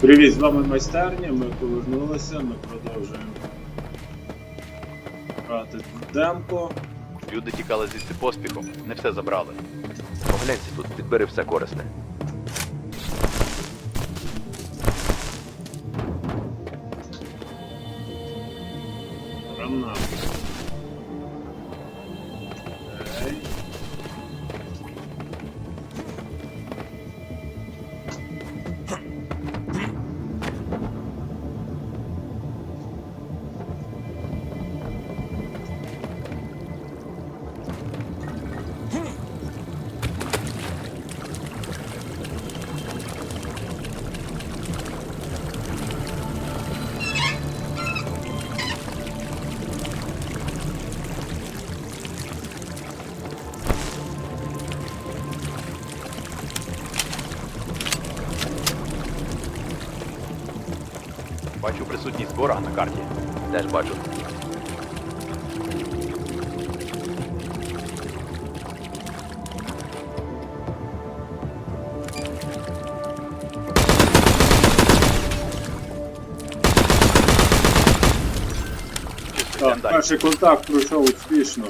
Привіт, з вами майстерня. Ми повернулися, ми продовжуємо грати демпо. Люди тікали звідси поспіхом, не все забрали. Погляньте тут, підбери все корисне. Бачу присутність ворога на карті. Теж бачу. Так, перший контакт пройшов успішно.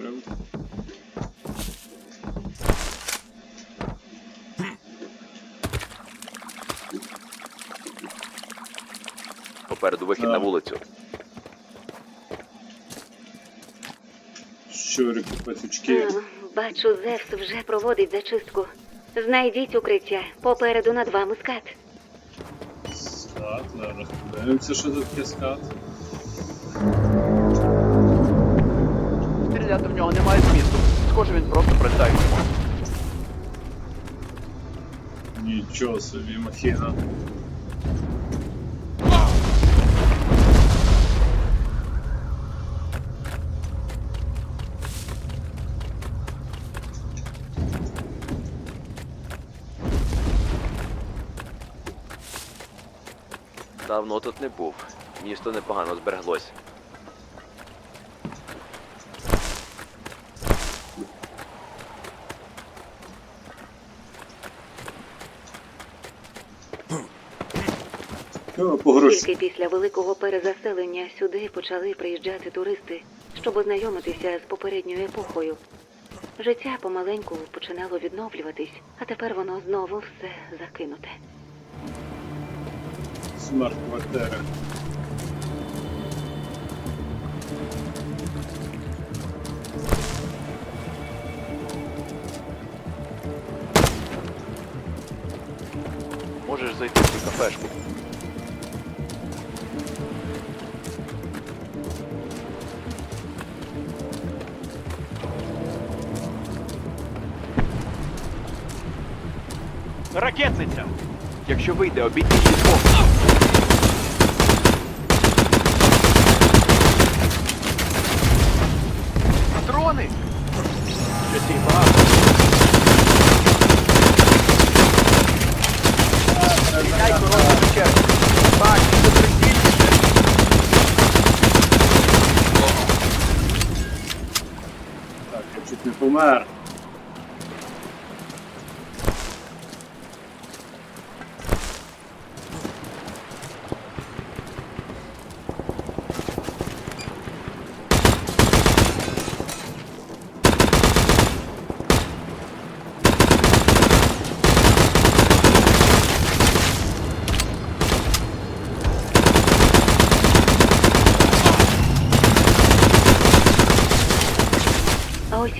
Закрив? Попереду вихід Так. на вулицю. Щурики, пацючки. Бачу, Зевс вже проводить зачистку. Знайдіть укриття. Попереду над вами скат. Скат, зараз подивимося, що тут таке скат. Стріляти в нього немає змісту. Схоже, він просто прилітає. Нічого собі, махіна. Давно тут не був. Місто непогано збереглось. Тільки після великого перезаселення сюди почали приїжджати туристи, щоб ознайомитися з попередньою епохою. Життя помаленьку починало відновлюватись, а тепер воно знову все закинуте. Смарт-квартира. Можеш зайти в цю кафешку. Ракетниця! Якщо вийде, обійдіть двох.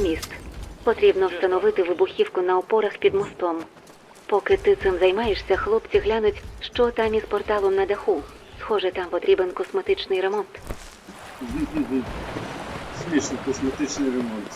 Міст. Потрібно встановити вибухівку на опорах під мостом. Поки ти цим займаєшся, хлопці глянуть, що там із порталом на даху. Схоже, там потрібен косметичний ремонт. Смішний косметичний ремонт.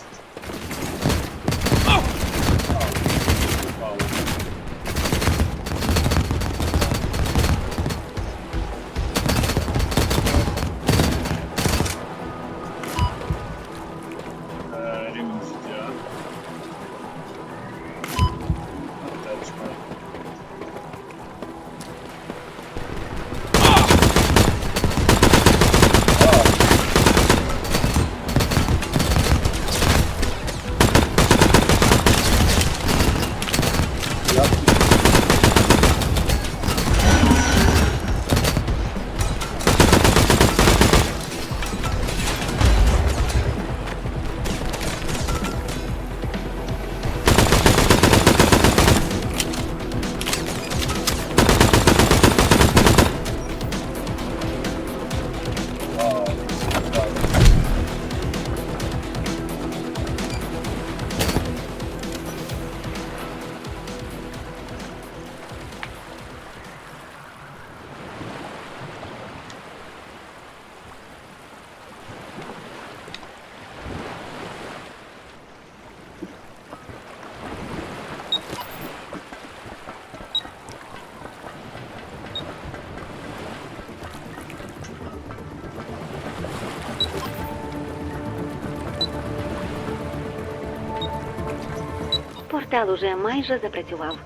Портал уже майже запрацював.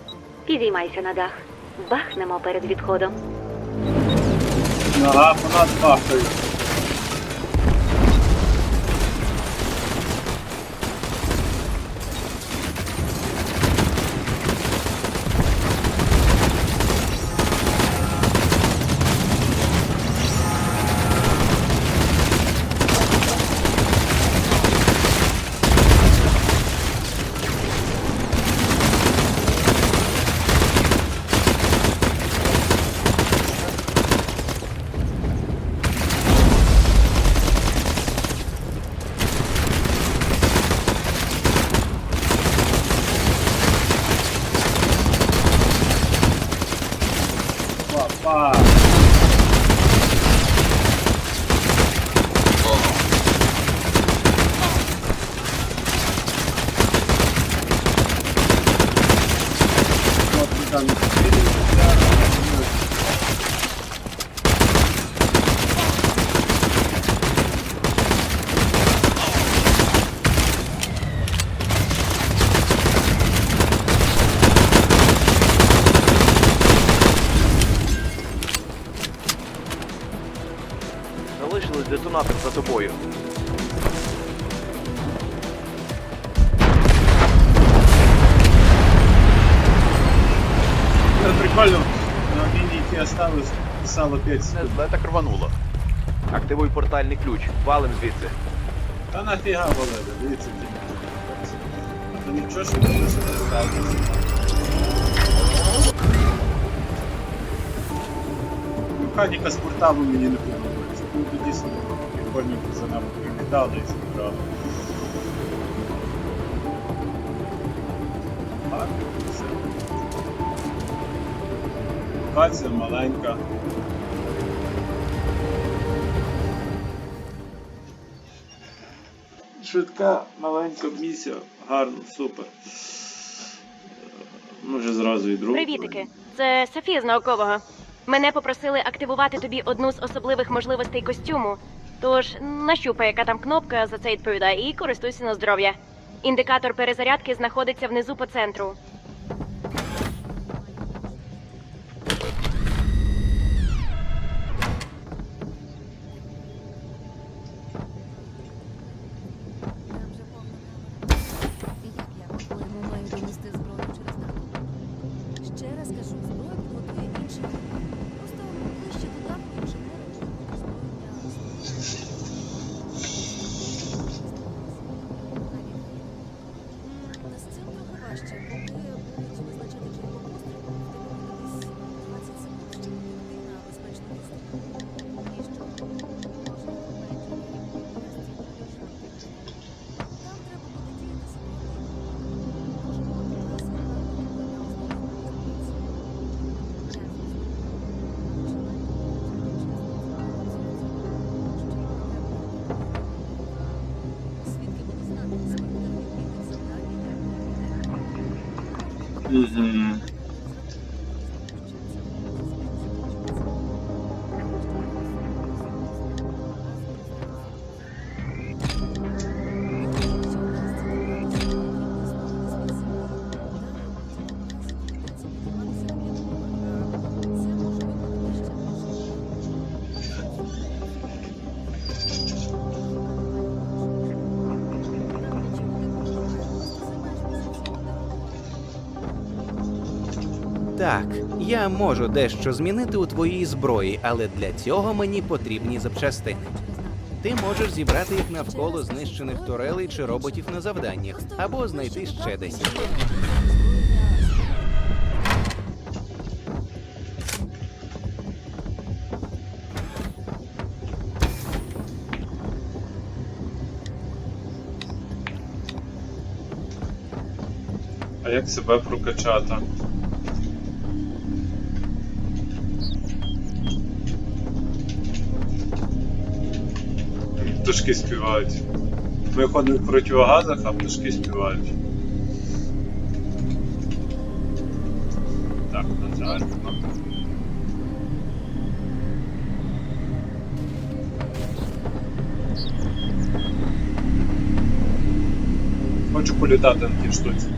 Підіймайся на дах. Бахнемо перед відходом. Ага, по нас. Детонатор за тобою. Это прикольно. На линии осталось, писало 5 Не секунд. зле так рвануло. Активуй портальний ключ. Валим звідси. Та нафіга Валерія, дивіться. Ну нічого, що не ставиться. Механіка з порталу мені не подобається. Собі прикольно за нами прилітали і збирали. Так. Локація маленька. Швидка, маленька місія, гарно, супер. Може зразу і другу. Привітики, це Софія з наукового. Мене попросили активувати тобі одну з особливих можливостей костюму. Тож нащупай, яка там кнопка за це відповідає, і користуйся на здоров'я. Індикатор перезарядки знаходиться внизу по центру. Так, я можу дещо змінити у твоїй зброї, але для цього мені потрібні запчастини. Ти можеш зібрати їх навколо знищених турелей чи роботів на завданнях, або знайти ще десь. А як себе прокачати? Пташки співають. Ми ходимо в противогазах, а пташки співають. Так, на жаль. Хочу політати на тій штуці.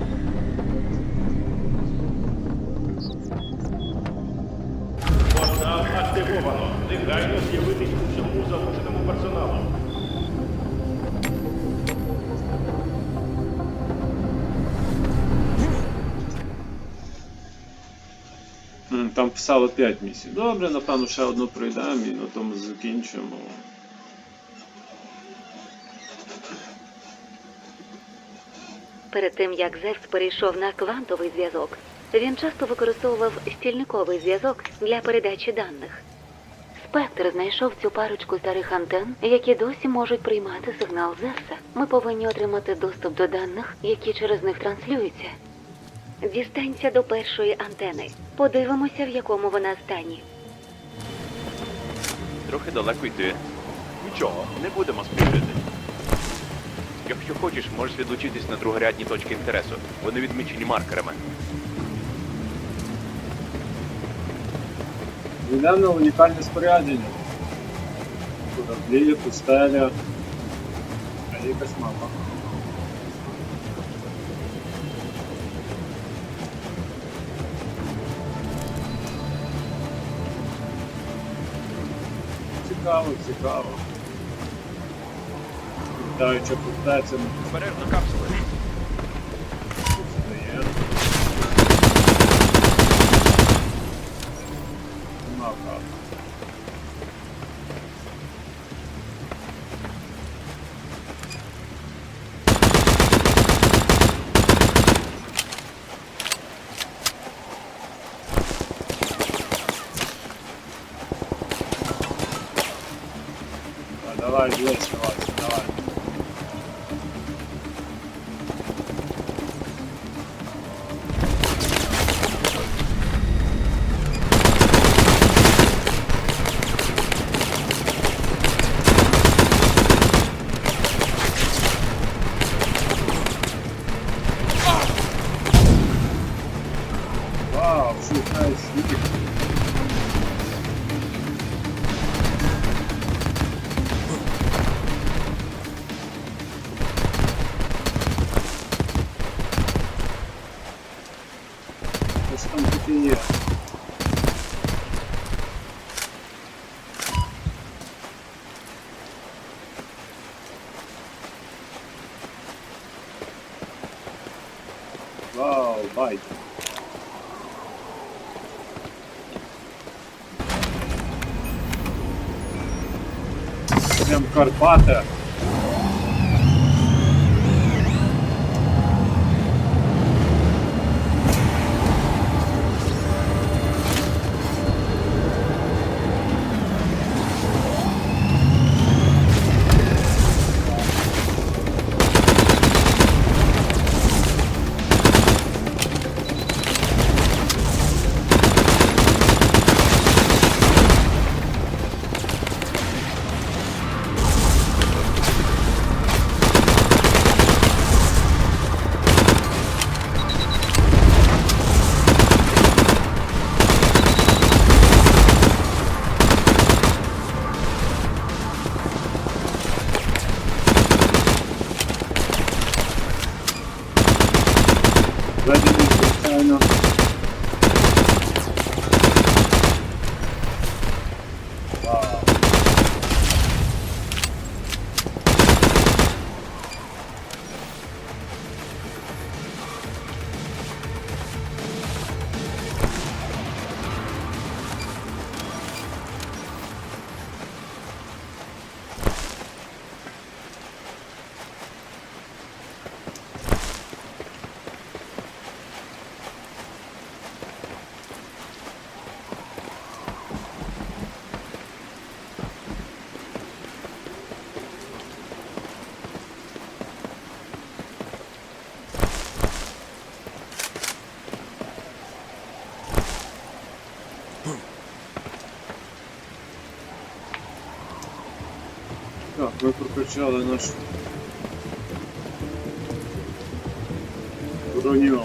Написало 5 місій. Добре, напевно, ще одну пройдемо і на тому закінчимо. Перед тим як Зевс перейшов на квантовий зв'язок, він часто використовував стільниковий зв'язок для передачі даних. Спектр знайшов цю парочку старих антен, які досі можуть приймати сигнал Зевса. Ми повинні отримати доступ до даних, які через них транслюються. Дістанься до першої антени. Подивимося, в якому вона стані. Трохи далеко йти. Нічого, не будемо спішити. Якщо хочеш, можеш відлучитись на другорядні точки інтересу. Вони відмічені маркерами. Йдемо унікальне спорядження. Кораблі, пустеля. А якась мапа. Цікаво, цікаво. Літаюча фортеця ми Обережно капсули. Carpata ми прокачали нашу броню.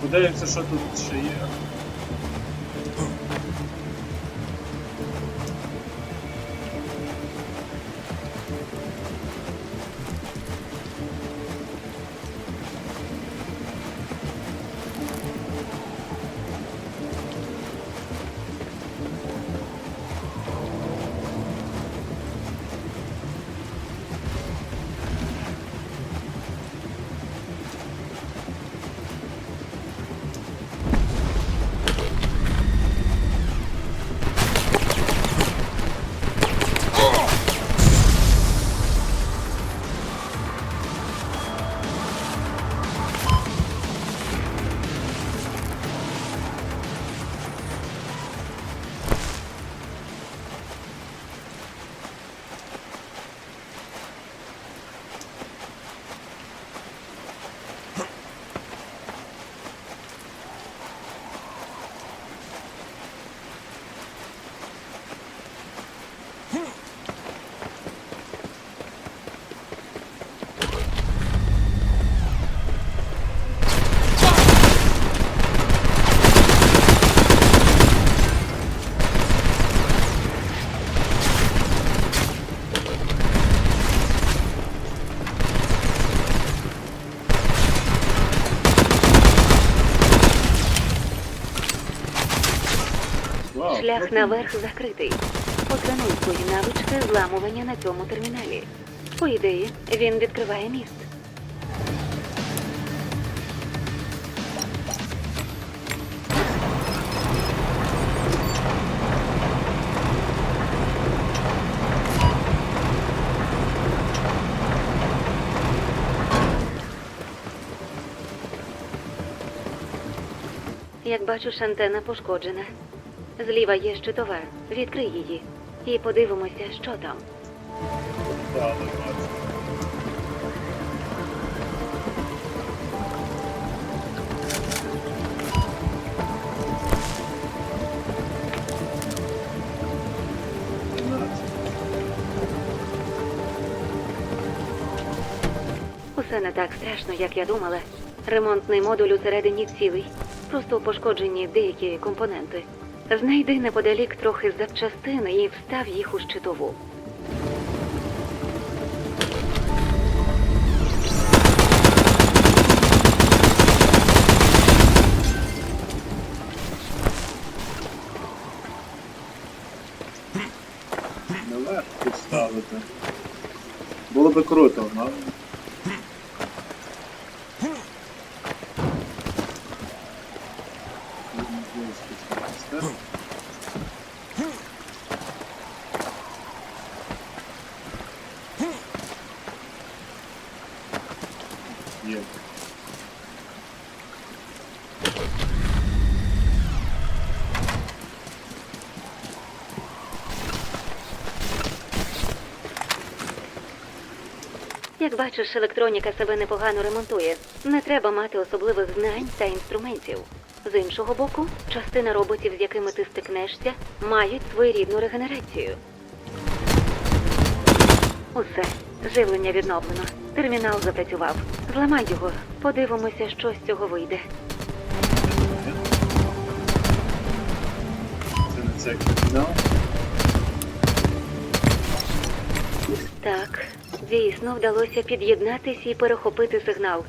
Подивимося, що тут ще є. Шлях наверх закритий. Потренуй свої навички зламування на цьому терміналі. По ідеї, він відкриває міст. Як бачиш, антена пошкоджена. Зліва є щитова. Відкрий її. І подивимося, що там. Усе не так страшно, як я думала. Ремонтний модуль усередині цілий. Просто пошкоджені деякі компоненти. Знайди неподалік трохи запчастин і встав їх у щитову. Наверх поставити. Було би круто, але... Є. Як бачиш, електроніка себе непогано ремонтує. Не треба мати особливих знань та інструментів. З іншого боку, частина роботів, з якими ти стикнешся, мають своєрідну регенерацію. Усе, живлення відновлено. Термінал запрацював. Зламай його, подивимося, що з цього вийде. Це не. Так, дійсно вдалося під'єднатись і перехопити сигнал.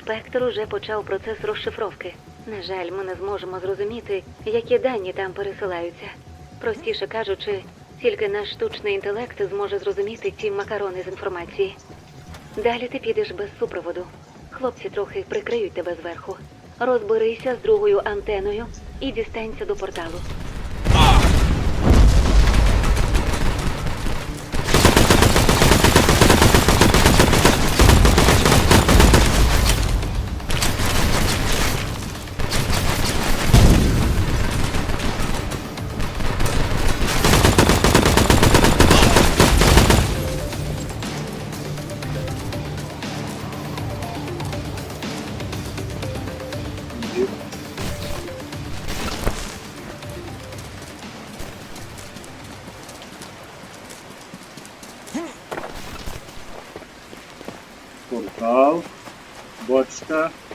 Спектр уже почав процес розшифровки. На жаль, ми не зможемо зрозуміти, які дані там пересилаються. Простіше кажучи, тільки наш штучний інтелект зможе зрозуміти ці макарони з інформації. Далі ти підеш без супроводу. Хлопці трохи прикриють тебе зверху. Розберися з другою антеною і дістанься до порталу. Namaste.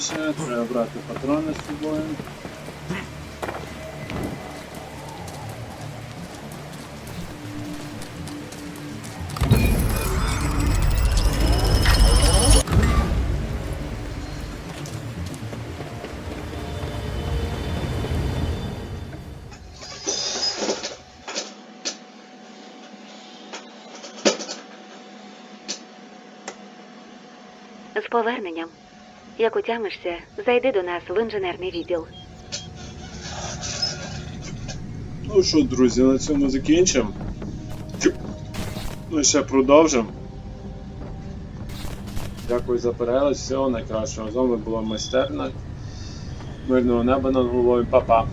Складніше, треба брати патрони з собою. Поверненням. Як утямишся, зайди до нас в інженерний відділ. Ну що, друзі, на цьому закінчимо. Ну, ще продовжимо. Дякую за перегляд, всього найкращого. З вами була майстерна. Мирного неба над головою, Па-па.